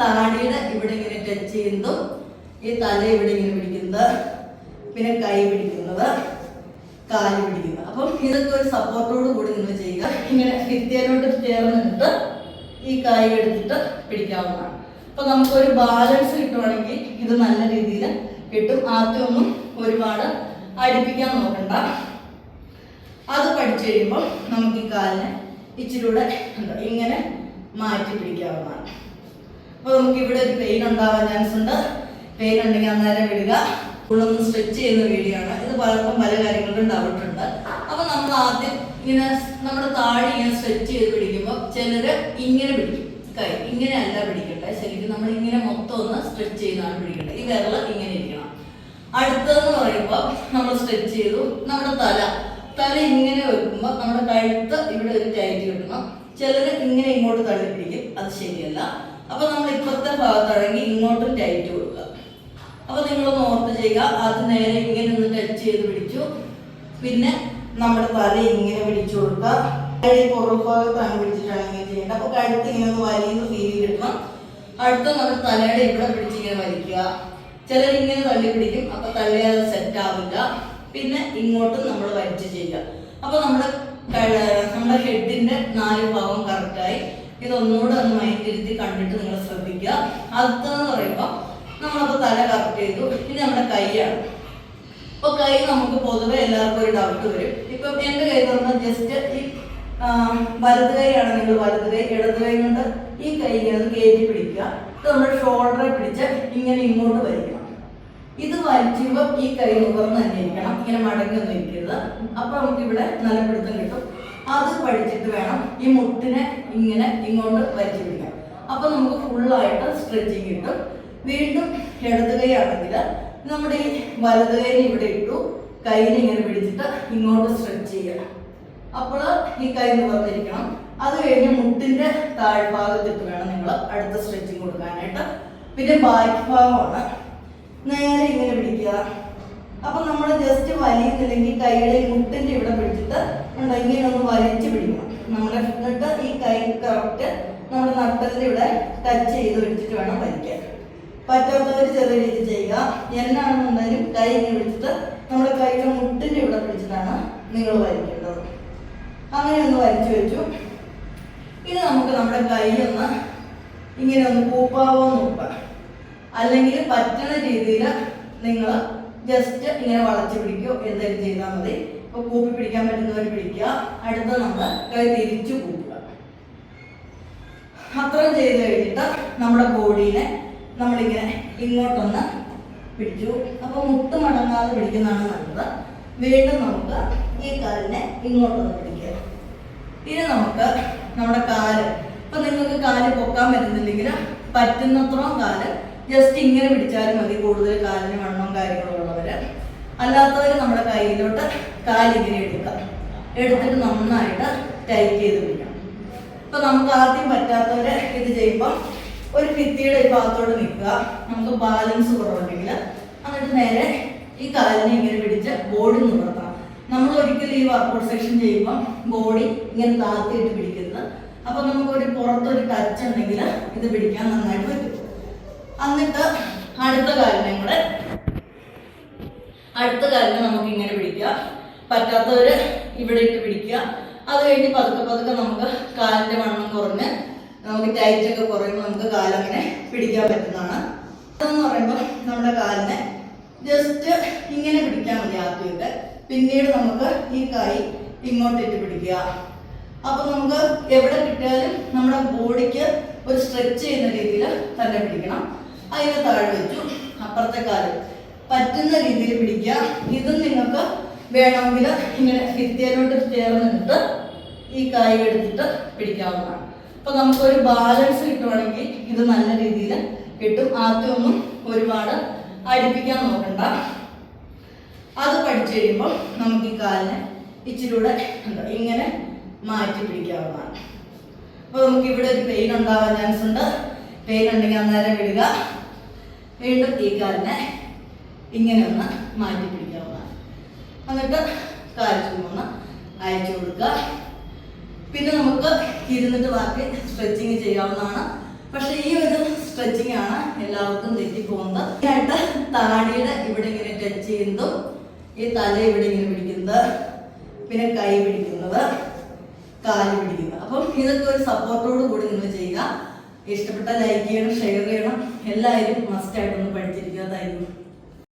താടിയുടെ ഇവിടെ ഇങ്ങനെ ടച്ച് ചെയ്യുന്നു. ഈ തല ഇവിടെ ഇങ്ങനെ പിടിക്കുന്നത്. പിന്നെ കൈ പിടിക്കുന്നത്. കാൽ പിടിക്കുന്നത്. അപ്പം ഇതൊക്കെ ഒരു സപ്പോർട്ടോട് കൂടി നിങ്ങൾ ചെയ്യുക. ഇങ്ങനെ ഭിത്തിയിലോട്ട് ചേർന്നിട്ട് ഈ കൈ എടുത്തിട്ട് പിടിക്കാവുന്നതാണ്. അപ്പൊ നമുക്കൊരു ബാലൻസ് കിട്ടുവാണെങ്കിൽ ഇത് നല്ല രീതിയിൽ കിട്ടും. ആദ്യമൊന്നും ഒരുപാട് അടുപ്പിക്കാൻ നോക്കണ്ട. അത് പഠിച്ചു കഴിയുമ്പോൾ നമുക്ക് ഈ കാലിനെ ഇച്ചിരി കൂടെ ഇങ്ങനെ മാറ്റി പിടിക്കാവുന്നതാണ്. അപ്പോൾ നമുക്ക് ഇവിടെ ഒരു പെയിൻ ഉണ്ടാവാൻ ചാൻസ് ഉണ്ട്. പെയിൻ ഉണ്ടെങ്കിൽ അന്നേരം വിടുക. ഫുള്ളൊന്ന് സ്ട്രെച്ച് ചെയ്യുന്ന വീഡിയോ ആണ്. ഇത് പലർക്കും പല കാര്യങ്ങളിലും ഡൗട്ട് ഉണ്ട് അപ്പോൾ നമ്മൾ ആദ്യം ഇങ്ങനെ നമ്മുടെ താഴെ ഇങ്ങനെ സ്ട്രെച്ച് ചെയ്ത് പിടിക്കുമ്പോൾ ചിലര് ഇങ്ങനെ പിടിക്കും. കൈ ഇങ്ങനെ അല്ല പിടിക്കട്ടെ. ശരിക്കും നമ്മൾ ഇങ്ങനെ മൊത്തം ഒന്ന് സ്ട്രെച്ച് ചെയ്താണ് പിടിക്കട്ടെ ഈ വിരൽ ഇങ്ങനെ ഇരിക്കണം. അടുത്തതെന്ന് പറയുമ്പോൾ നമ്മൾ സ്ട്രെച്ച് ചെയ്തു. നമ്മുടെ തല. തല ഇങ്ങനെ വെക്കുമ്പോൾ നമ്മുടെ കഴുത്ത് ഇവിടെ ഒരു ടൈറ്റ് കിട്ടണം. ചിലര് ഇങ്ങനെ ഇങ്ങോട്ട് തള്ളി പിടിക്കും. അത് ശരിയല്ല. അപ്പൊ നമ്മൾ ഇപ്പുറത്തെ ഭാഗത്താണെങ്കിൽ ഇങ്ങോട്ടും ടൈറ്റ് കൊടുക്കുക. അപ്പൊ നിങ്ങൾ ഓർത്ത് ചെയ്യുക അത് നേരെ ഇങ്ങനെ ഒന്ന് ടച്ച് ചെയ്ത് പിടിച്ചു. പിന്നെ നമ്മുടെ തല ഇങ്ങനെ പിടിച്ചു കൊടുക്കുക. കഴി പുറകു ഭാഗത്താണ് പിടിച്ചിട്ടാണ് ഇങ്ങനെ ചെയ്യേണ്ടത്. അപ്പൊ കഴുത്ത് ഇങ്ങനെ ഒന്ന് വലിയ ഫീൽ കിട്ടണം അടുത്ത നമ്മുടെ തലയുടെ ഇവിടെ പിടിച്ച് ഇങ്ങനെ വലിക്കുക. ചിലർ ഇങ്ങനെ തള്ളി പിടിക്കും അപ്പൊ തള്ളി അത് സെറ്റ് ആവില്ല. പിന്നെ ഇങ്ങോട്ടും നമ്മൾ വലിച്ചു ചെയ്യുക. അപ്പൊ നമ്മുടെ നമ്മുടെ ഹെഡിന്റെ നാല് ഭാഗം കറക്റ്റായി ഇതൊന്നുകൂടെ ഒന്ന് മൈൻഡിരുത്തി കണ്ടിട്ട് നിങ്ങൾ ശ്രദ്ധിക്കുക. അടുത്തെന്ന് പറയുമ്പോൾ നമ്മളപ്പോൾ തല കറക്റ്റ് ചെയ്തു. ഇനി നമ്മുടെ കൈയാണ്. ഇപ്പൊ കൈ നമുക്ക് പൊതുവെ എല്ലാവർക്കും ഒരു ഡൗട്ട് വരും. ഇപ്പൊ എന്റെ കൈ എന്ന് ജസ്റ്റ് ഈ വലത് കൈയാണ് നിങ്ങൾ വലത് കൈ ഇടത് കൈ കൊണ്ട് ഈ കൈ ഇങ്ങനെ കയറ്റി പിടിക്കുക. ഇത് നമ്മൾ ഷോൾഡറെ പിടിച്ച് ഇങ്ങനെ ഇങ്ങോട്ട് വലിക്കണം. ഇത് വലിക്കുമ്പോൾ ഈ കൈ നുകർന്ന് തന്നെ ഇരിക്കണം. ഇങ്ങനെ മടങ്ങി ഒന്നും ഇരിക്കരുത്. അപ്പൊ നമുക്ക് ഇവിടെ നല്ല പിടുത്തം കിട്ടും. അത് പഠിച്ചിട്ട് വേണം ഈ മുട്ടിനെ ഇങ്ങനെ ഇങ്ങോട്ട് വലിച്ചു അപ്പൊ നമുക്ക് ഫുള്ളായിട്ട് സ്ട്രെച്ചിങ് കിട്ടും വീണ്ടും ഇടത് കൈ ആണെങ്കിൽ നമ്മുടെ ഈ വലത് കൈ ഇവിടെ ഇട്ടു. കൈനെ ഇങ്ങനെ പിടിച്ചിട്ട് ഇങ്ങോട്ട് സ്ട്രെച്ച് ചെയ്യണം അപ്പോൾ ഈ കൈ നിവർത്തിരിക്കണം അത് കഴിഞ്ഞ് മുട്ടിന്റെ താഴ്ഭാഗത്തിട്ട് വേണം നിങ്ങൾ അടുത്ത സ്ട്രെച്ചിങ് കൊടുക്കാനായിട്ട്. പിന്നെ ബാക്ക് ഭാഗമാണ്. നേരെ ഇങ്ങനെ പിടിക്കുക. അപ്പൊ നമ്മൾ ജസ്റ്റ് വലിയുന്നില്ലെങ്കിൽ കൈയുടെ മുട്ടിന്റെ ഇവിടെ പിടിച്ചിട്ട് ഉണ്ട് ഇങ്ങനെ ഒന്ന് വലിച്ചു പിടിക്കണം നമ്മുടെ എന്നിട്ട് ഈ കൈ കറക്റ്റ് നമ്മുടെ നട്ടലിന്റെ ഇവിടെ ടച്ച് ചെയ്ത് പിടിച്ചിട്ട് വേണം വലിക്കാൻ പറ്റാത്തവർ ചെറിയ രീതി ചെയ്യുക. എന്നാണെന്നുണ്ടെങ്കിലും കൈ പിടിച്ചിട്ട് നമ്മുടെ കൈയുടെ മുട്ടിന്റെ ഇവിടെ പിടിച്ചിട്ടാണ് നിങ്ങൾ വലിക്കേണ്ടത് അങ്ങനെ ഒന്ന് വലിച്ചു വെച്ചു. ഇനി നമുക്ക് നമ്മുടെ കൈ ഒന്ന് ഇങ്ങനെ ഒന്ന് കൂപ്പാവോ നോക്കാം. അല്ലെങ്കിൽ പറ്റുന്ന രീതിയിൽ നിങ്ങൾ ജസ്റ്റ് ഇങ്ങനെ വളച്ചു പിടിക്കുകയോ എന്തെങ്കിലും ചെയ്താൽ മതി. ഇപ്പൊ കൂപ്പി പിടിക്കാൻ പറ്റുന്നവർ പിടിക്കുക. അടുത്ത നമ്മൾ കൈ തിരിച്ചു കൂട്ടുക. അത്രയും ചെയ്ത് കഴിഞ്ഞിട്ട് നമ്മുടെ ബോഡീനെ നമ്മളിങ്ങനെ ഇങ്ങോട്ടൊന്ന് പിടിച്ചു. അപ്പൊ മുട്ട് മടങ്ങാതെ പിടിക്കുന്നതാണ് നല്ലത്. വീണ്ടും നമുക്ക് ഈ കാലിനെ ഇങ്ങോട്ടൊന്ന് പിടിക്കുക. ഇനി നമുക്ക് നമ്മുടെ കാൽ. ഇപ്പൊ നിങ്ങൾക്ക് കാൽ പൊക്കാൻ പറ്റുന്നില്ലെങ്കിൽ പറ്റുന്നത്രയും കാൽ. ജസ്റ്റ് ഇങ്ങനെ പിടിച്ചാലും മതി. കൂടുതൽ കാലിന് വണ്ണവും കാര്യങ്ങളും കയ്യിലോട്ട് കാലിങ്ങനെ എടുക്കാം എടുത്തിട്ട് നന്നായിട്ട് ടൈറ്റ് ചെയ്ത് വിടാം ഇപ്പൊ നമുക്ക് ആദ്യം പറ്റാത്തവരെ ഇത് ചെയ്യുമ്പോൾ ഒരു ഭിത്തിയുടെ ഈ ഭാഗത്തോട് നിൽക്കുക. നമുക്ക് ബാലൻസ് കുറവുണ്ടെങ്കിൽ എന്നിട്ട് നേരെ ഈ കാലിനെ ഇങ്ങനെ പിടിച്ച് ബോഡി നിവർത്തണം നമ്മൾ ഒരിക്കലും ഈ വർക്കൗട്ട് സെക്ഷൻ ചെയ്യുമ്പോൾ ബോഡി ഇങ്ങനെ താത്തിയിട്ട് പിടിക്കുന്നത് നമുക്ക് ഒരു പുറത്തൊരു ടച്ച് ഉണ്ടെങ്കിൽ ഇത് പിടിക്കാൻ നന്നായിട്ട് പറ്റും. എന്നിട്ട് അടുത്ത കാലിനെ കൂടെ അടുത്ത കാലത്ത് നമുക്ക് ഇങ്ങനെ പിടിക്കുക പറ്റാത്തവര് ഇവിടെ ഇട്ട് പിടിക്കുക. അത് കഴിഞ്ഞ് പതുക്കെ പതുക്കെ നമുക്ക് കാലിന്റെ വണ്ണം കുറഞ്ഞ് നമുക്ക് ടൈറ്റ് ഒക്കെ കുറയുമ്പോൾ നമുക്ക് കാലങ്ങനെ പിടിക്കാൻ പറ്റുന്നതാണ്. അതെന്ന് പറയുമ്പോൾ നമ്മുടെ കാലിനെ ജസ്റ്റ് ഇങ്ങനെ പിടിക്കാൻ മതി ആദ്യമൊക്കെ. പിന്നീട് നമുക്ക് ഈ കൈ ഇങ്ങോട്ടിട്ട് പിടിക്കുക. അപ്പൊ നമുക്ക് എവിടെ കിട്ടിയാലും നമ്മുടെ ബോഡിക്ക് ഒരു സ്ട്രെച്ച് ചെയ്യുന്ന രീതിയിൽ തന്നെ പിടിക്കണം. അതിനെ താഴെ വെച്ചു. അപ്പുറത്തെ കാൽ പറ്റുന്ന രീതിയിൽ പിടിക്കുക. ഇതും നിങ്ങൾക്ക് വേണമെങ്കിൽ ഇങ്ങനെ ഭിത്തിയിലോട്ട് ചേർന്നിട്ട് ഈ കായ് എടുത്തിട്ട് പിടിക്കാവുന്നതാണ്. അപ്പൊ നമുക്കൊരു ബാലൻസ് കിട്ടുവാണെങ്കിൽ ഇത് നല്ല രീതിയിൽ കിട്ടും. ആദ്യമൊന്നും ഒരുപാട് അടുപ്പിക്കാൻ നോക്കണ്ട. അത് പഠിച്ചു കഴിയുമ്പോൾ നമുക്ക് ഈ കാലിനെ ഇച്ചിരി കൂടെ എന്താ ഇങ്ങനെ മാറ്റി പിടിക്കാവുന്നതാണ്. അപ്പോൾ നമുക്ക് ഇവിടെ ഒരു പെയിൻ ഉണ്ടാവാൻ ചാൻസ് ഉണ്ട്. പെയിൻ ഉണ്ടെങ്കിൽ അന്നേരം വിടുക. വീണ്ടും ഈ കാലിനെ ഇങ്ങനെ ഒന്ന് മാറ്റി പിടിക്കാവുന്നതാണ്. എന്നിട്ട് കാൽ ഒന്ന് അയച്ചു കൊടുക്കുക. പിന്നെ നമുക്ക് ഇരുന്നിട്ട് ബാക്കി സ്ട്രെച്ചിങ് ചെയ്യാവുന്നതാണ്. പക്ഷെ ഈ ഒരു സ്ട്രെച്ചിങ് ആണ് എല്ലാവർക്കും തെറ്റിപ്പോകുന്നത് ആയിട്ട് താടിയുടെ ഇവിടെ ഇങ്ങനെ ടച്ച് ചെയ്യുന്നു. ഈ തല ഇവിടെ ഇങ്ങനെ പിടിക്കുന്നത്. പിന്നെ കൈ പിടിക്കുന്നത്. കാൽ പിടിക്കുന്നത്. അപ്പം ഇതൊക്കെ ഒരു സപ്പോർട്ടോട് കൂടി നിങ്ങൾ ചെയ്യുക. ഇഷ്ടപ്പെട്ട ലൈക്ക് ചെയ്യണം ഷെയർ ചെയ്യണം. എല്ലാവരും മസ്റ്റായിട്ടൊന്ന് യു.